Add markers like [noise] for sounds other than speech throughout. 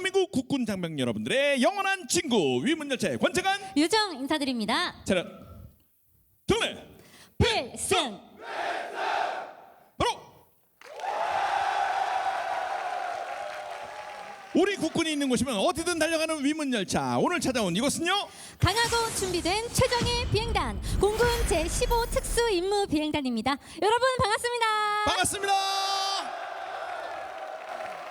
대한민국 국군 장병 여러분들의 영원한 친구 위문열차의 관장한 유정 인사드립니다. 차렷. 등례 필승! 바로. 우리 국군이 있는 곳이면 어디든 달려가는 위문열차. 오늘 찾아온 이곳은요? 강하고 준비된 최정예 비행단. 공군 제15 특수 임무 비행단입니다. 여러분 반갑습니다. 반갑습니다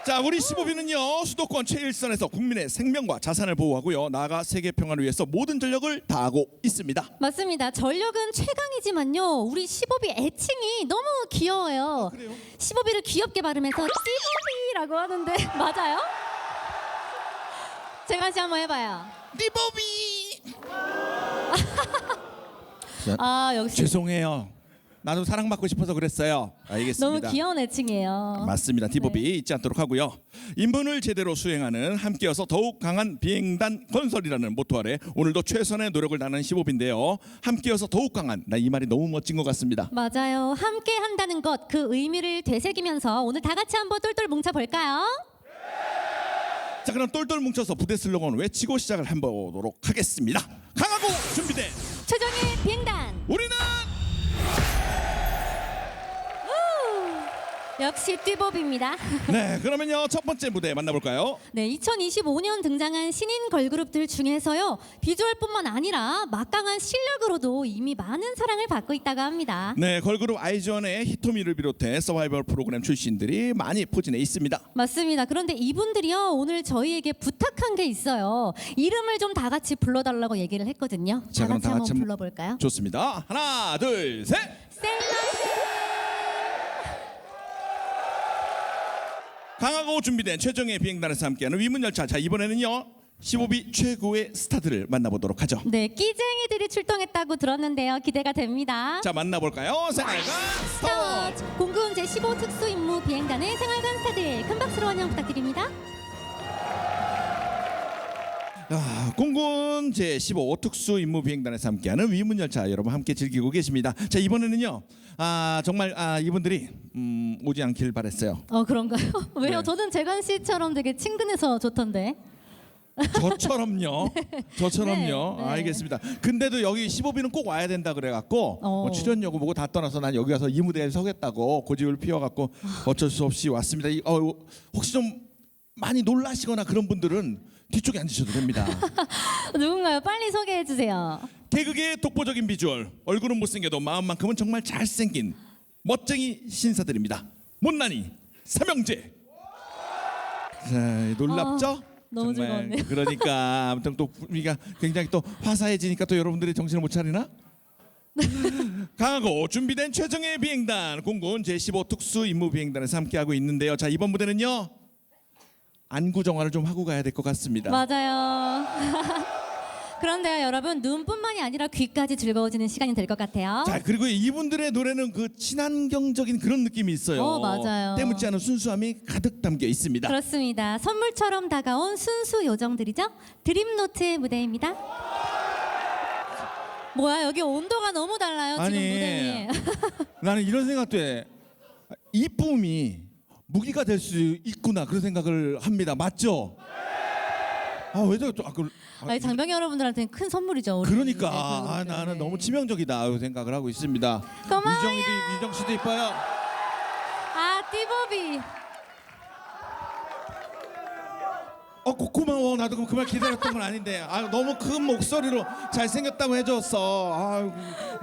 자 우리 15비는요 수도권 최일선에서 국민의 생명과 자산을 보호하고요 나아가 세계 평화를 위해서 모든 전력을 다하고 있습니다 맞습니다. 전력은 최강이지만요. 우리 15비 애칭이 너무 귀여워요. 그래요? 15비를 귀엽게 발음해서 띠보비라고 하는데 [laughs] 맞아요? 제가 다시 한번 해봐요. 리보비 [laughs] 아 역시 죄송해요 나도 사랑받고 싶어서 그랬어요 알겠습니다 너무 귀여운 애칭이에요. 맞습니다. 디보비 네. 잊지 않도록 하고요. 임무를 제대로 수행하는 함께여서 더욱 강한 비행단 건설이라는 모토 아래 오늘도 최선의 노력을 다하는 15비인데요. 함께여서 더욱 강한 나 이 말이 너무 멋진 것 같습니다. 맞아요. 함께 한다는 것 그 의미를 되새기면서 오늘 다 같이 한번 똘똘 뭉쳐 볼까요? 자 그럼 똘똘 뭉쳐서 부대 슬로건 외치고 시작을 해보도록 하겠습니다. 강하고 준비된 최정의 비행단. 역시 띠법입니다. [laughs] 네 그러면요 첫 번째 무대 만나볼까요? 네, 2025년 등장한 신인 걸그룹들 중에서요 비주얼뿐만 아니라 막강한 실력으로도 이미 많은 사랑을 받고 있다고 합니다. 네 걸그룹 아이즈원의 히토미를 비롯해 서바이벌 프로그램 출신들이 많이 포진해 있습니다. 맞습니다. 그런데 이분들이요 오늘 저희에게 부탁한 게 있어요. 이름을 좀 다 같이 불러달라고 얘기를 했거든요. 자, 다 그럼 같이 다 한번 같이 한번- 불러볼까요? 좋습니다. 하나 둘 셋. 셀 강하고 준비된 최정의 비행단에서 함께하는 위문 열차. 자 이번에는요 15비 최고의 스타들을 만나보도록 하죠. 네, 끼쟁이들이 출동했다고 들었는데요. 기대가 됩니다. 자 만나볼까요? 생활관 스타워. 스타워즈 공군 제15 특수 임무 비행단의 생활관 스타들 큰 박수로 환영 부탁드립니다. 아, 공군 제15 특수 임무 비행단에서 함께하는 위문 열차 여러분 함께 즐기고 계십니다. 자 이번에는요 아 정말 아 이분들이 음, 오지 않길 바랬어요. 어 그런가요? [laughs] 왜요? 네. 저는 재관 씨처럼 되게 친근해서 좋던데. 저처럼요. [laughs] 저처럼요. 네, 네. 알겠습니다. 근데도 여기 15비는 꼭 와야 된다 그래갖고 어. 뭐 출연료고 뭐고 다 떠나서 난 여기 가서 이 무대에 서겠다고 고집을 피워갖고 어쩔 수 없이 왔습니다. 이, 어, 혹시 좀 많이 놀라시거나 그런 분들은 뒤쪽에 앉으셔도 됩니다. [laughs] 누군가요? 빨리 소개해 주세요. 개그계의 독보적인 비주얼, 얼굴은 못생겨도 마음만큼은 정말 잘생긴 멋쟁이 신사들입니다. 못난이 삼형제. 자, 놀랍죠? 아, 너무 정말 즐거웠네요. 그러니까 아무튼 또 우리가 굉장히 또 화사해지니까 또 여러분들이 정신을 못 차리나? [laughs] 강하고 준비된 최정의 비행단 공군 제15 특수 임무 비행단에서 함께하고 있는데요. 자 이번 무대는요 안구 정화를 좀 하고 가야 될 것 같습니다. 맞아요. [laughs] 그런데요, 여러분 눈뿐만이 아니라 귀까지 즐거워지는 시간이 될 것 같아요. 자 그리고 이분들의 노래는 그 친환경적인 그런 느낌이 있어요. 어, 맞아요. 때묻지 않은 순수함이 가득 담겨 있습니다. 그렇습니다. 선물처럼 다가온 순수 요정들이죠. 드림노트의 무대입니다. 뭐야 여기 온도가 너무 달라요 지금 아니. 무대니. 나는 이런 생각도 해. 이쁨이 무기가 될 수 있구나 그런 생각을 합니다. 맞죠? 아 왜 저또 아, 그, 아, 아니, 장병 여러분들한테는 큰 선물이죠. 우리 그러니까 네, 아. 나는 네. 너무 치명적이다 그 생각을 하고 있습니다. 고마워요. 유정이도 유정 씨도 이뻐요. 아 띠보비. 어 고, 고마워. 나도 그럼 그말 기다렸던 건 아닌데. 아 너무 큰 목소리로 잘생겼다고 해줬어. 아유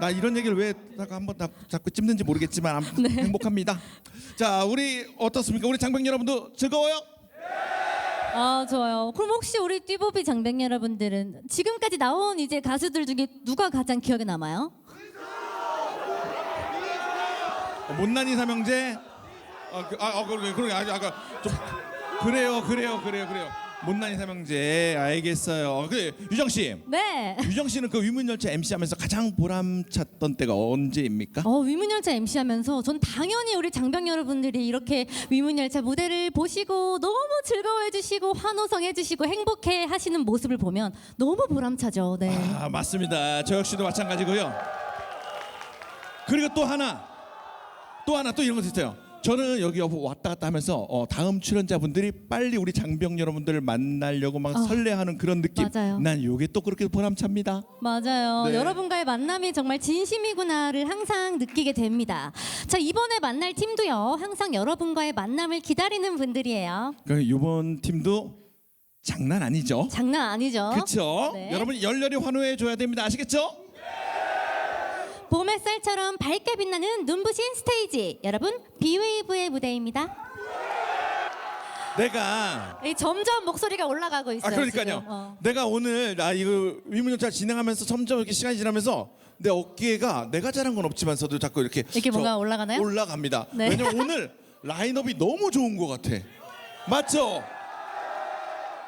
나 이런 얘기를 왜 자꾸 한번 다, 자꾸 찝는지 모르겠지만 아무튼 네. 행복합니다. 자 우리 어떻습니까? 우리 장병 여러분도 즐거워요? 아 좋아요. 그럼 혹시 우리 띠보비 장병 여러분들은 지금까지 나온 이제 가수들 중에 누가 가장 기억에 남아요? 어, 못난이 삼형제? 아, 그, 아, 아 그러게 그러게. 아, 아까 좀 그래요 그래요 그래요 그래요 못난이 삼형제 알겠어요 그래 유정 씨 네. 유정 씨는 그 위문열차 MC 하면서 가장 보람찼던 때가 언제입니까? 어, 위문열차 MC 하면서 전 당연히 우리 장병 여러분들이 이렇게 위문열차 무대를 보시고 너무 즐거워해 주시고 환호성해 주시고 행복해 하시는 모습을 보면 너무 보람차죠. 네. 아 맞습니다. 저 역시도 마찬가지고요. 그리고 또 하나, 또 하나 또 이런 것도 있어요. 저는 여기 왔다 갔다 하면서 어, 다음 출연자분들이 빨리 우리 장병 여러분들을 만나려고 막 어. 설레하는 그런 느낌. 맞아요. 난 요게 또 그렇게 보람찹니다. 맞아요. 네. 여러분과의 만남이 정말 진심이구나를 항상 느끼게 됩니다. 자, 이번에 만날 팀도요. 항상 여러분과의 만남을 기다리는 분들이에요. 그 이번 팀도 장난 아니죠? 장난 아니죠? 그렇죠? 네. 여러분 열렬히 환호해 줘야 됩니다. 아시겠죠? 봄 햇살처럼 밝게 빛나는 눈부신 스테이지. 여러분, 비웨이브의 무대입니다. 내가 이 점점 목소리가 올라가고 있어요. 아 그러니까요. 지금. 어. 내가 오늘 나 이거 위문열차 진행하면서 점점 이렇게 시간이 지나면서 내 어깨가 내가 잘한 건 없지만서도 자꾸 이렇게 이렇게 저 뭔가 올라가나요? 올라갑니다. 네. 왜냐면 오늘 라인업이 너무 좋은 것 같아. 맞죠?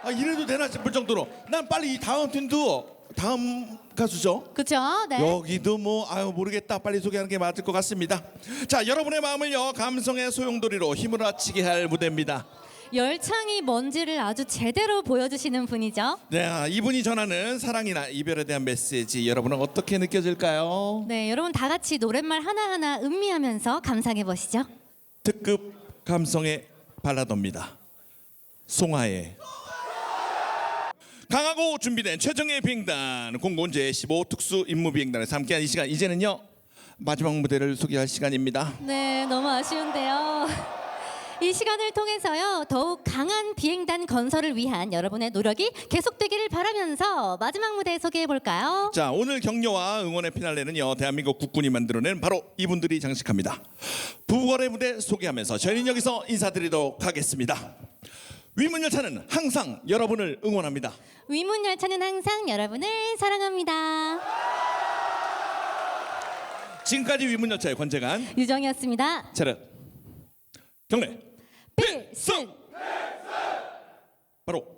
아 이래도 되나 싶을 정도로 난 빨리 이 다음 팀도 다음 가수죠. 그렇죠? 네. 여기도 뭐 아유 모르겠다 빨리 소개하는 게 맞을 것 같습니다. 자 여러분의 마음을요 감성의 소용돌이로 힘을 아치게 할 무대입니다. 열창이 뭔지를 아주 제대로 보여주시는 분이죠. 네, 아, 이분이 전하는 사랑이나 이별에 대한 메시지 여러분은 어떻게 느껴질까요? 네, 여러분 다 같이 노랫말 하나하나 음미하면서 감상해 보시죠. 특급 감성의 발라더입니다. 송하의 강하고 준비된 최정의 비행단 공군제 15 특수 임무 비행단에서 함께한 이 시간 이제는요 마지막 무대를 소개할 시간입니다. 네, 너무 아쉬운데요. [laughs] 이 시간을 통해서요 더욱 강한 비행단 건설을 위한 여러분의 노력이 계속되기를 바라면서 마지막 무대 소개해 볼까요? 자 오늘 격려와 응원의 피날레는요 대한민국 국군이 만들어낸 바로 이분들이 장식합니다. 부활의 무대 소개하면서 저희는 여기서 인사드리도록 하겠습니다. 위문 열차는 항상 여러분을 응원합니다. 위문 열차는 항상 여러분을 사랑합니다. 지금까지 위문 열차의 권재관 유정이었습니다. 차렷 경례 필승. 바로